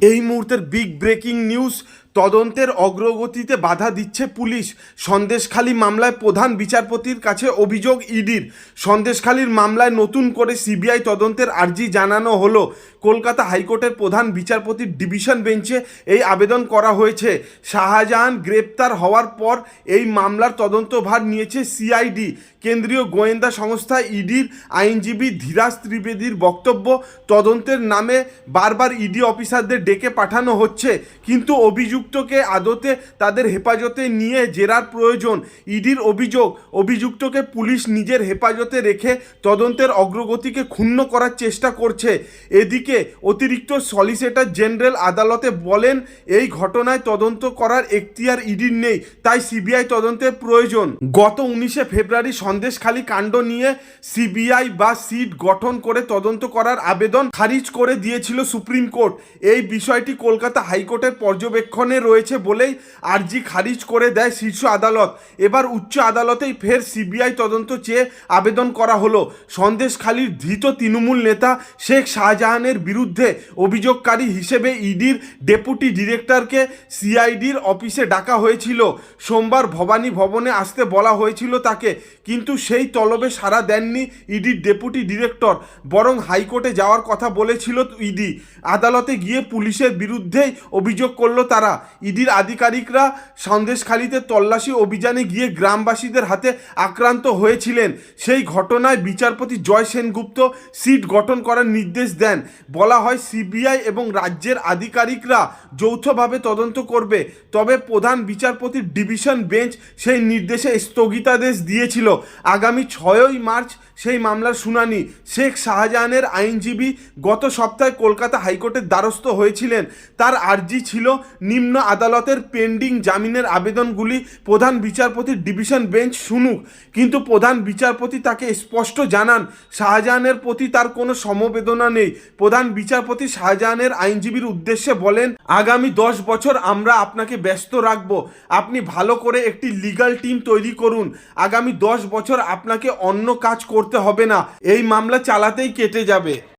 এই মুহূর্তের big breaking news তদন্তের অগ্রগতিতে বাধা দিচ্ছে পুলিশ। সন্দেশখালী মামলায় প্রধান বিচারপতির কাছে অভিযোগ ইডির। সন্দেশখালীর মামলায় নতুন করে সিবিআই তদন্তের আর্জি জানানো হলো। কলকাতা হাইকোর্টের প্রধান বিচারপতির ডিভিশন বেঞ্চে এই আবেদন করা হয়েছে। শাহজাহান গ্রেপ্তার হওয়ার পর এই মামলার তদন্তভার নিয়েছে সিআইডি। কেন্দ্রীয় গোয়েন্দা সংস্থা ইডির আইনজীবী ধীরাজ ত্রিবেদীর বক্তব্য, তদন্তের নামে বারবার ইডি অফিসারদের ডেকে পাঠানো হচ্ছে, কিন্তু অভিযুক্তকে আদতে তাদের হেফাজতে নিয়ে জেরার প্রয়োজন। ইডির অভিযোগ, অভিযুক্তকে পুলিশ নিজের হেফাজতে রেখে তদন্তের অগ্রগতিকে ক্ষুণ্ণ করার চেষ্টা করছে। এদিকে অতিরিক্ত সলিসিটর জেনারেল আদালতে বলেন, এই ঘটনায় তদন্ত করার এখতিয়ার ইডির নেই, তাই সিবিআই তদন্তের প্রয়োজন। গত উনিশে ফেব্রুয়ারি সন্দেশখালী কাণ্ড নিয়ে সিবিআই বা সিট গঠন করে তদন্ত করার আবেদন খারিজ করে দিয়েছিল সুপ্রিম কোর্ট। এই বিষয়টি কলকাতা হাইকোর্টের পর্যবেক্ষণে রয়েছে বলেই আর্জি খারিজ করে দেয় শীর্ষ আদালত। এবার উচ্চ আদালতেই ফের সিবিআই তদন্ত চেয়ে আবেদন করা হলো। সন্দেশখালীর ধৃত তৃণমূল নেতা শেখ শাহজাহানের বিরুদ্ধে অভিযোগকারী হিসেবে ইডির ডেপুটি ডিরেক্টরকে সিআইডির অফিসে ডাকা হয়েছিল। সোমবার ভবানী ভবনে আসতে বলা হয়েছিল তাকে, কিন্তু সেই তলবে সাড়া দেননি ইডির ডেপুটি ডিরেক্টর, বরং হাইকোর্টে যাওয়ার কথা বলেছিল ইডি। আদালতে গিয়ে পুলিশের বিরুদ্ধেই অভিযোগ করল তারা। ইডির আধিকারিকরা সন্দেশখালিতে তল্লাশি অভিযানে গিয়ে গ্রামবাসীদের হাতে আক্রান্ত হয়েছিলেন। সেই ঘটনায় বিচারপতি জয় সেনগুপ্ত সিট গঠন করার নির্দেশ দেন। বলা হয় সিবিআই এবং রাজ্যের আধিকারিকরা যৌথভাবে তদন্ত করবে, তবে প্রধান বিচারপতির ডিভিশন বেঞ্চ সেই নির্দেশে স্থগিতাদেশ দিয়েছিল। আগামী ছয়ই মার্চ সেই মামলার শুনানি। শেখ শাহজাহানের আইনজীবী গত সপ্তাহে কলকাতা হাইকোর্টের দ্বারস্থ হয়েছিলেন। তার আর্জি ছিল নিম্ন আদালতের পেন্ডিং জামিনের আবেদনগুলি প্রধান বিচারপতির ডিভিশন বেঞ্চ শুনুক, কিন্তু প্রধান বিচারপতি তাকে স্পষ্ট জানান, শাহজাহানের প্রতি তার কোনো সমবেদনা নেই। প্রধান বিচারপতি শাহজাহানের আইনজীবীর উদ্দেশ্যে বলেন, আগামী দশ বছর আমরা আপনাকে ব্যস্ত রাখব। আপনি ভালো করে একটি লিগ্যাল টিম তৈরি করুন। আগামী দশ বছর আপনাকে অন্য কাজ করতে হবে না। এই মামলা চালাতেই কেটে যাবে।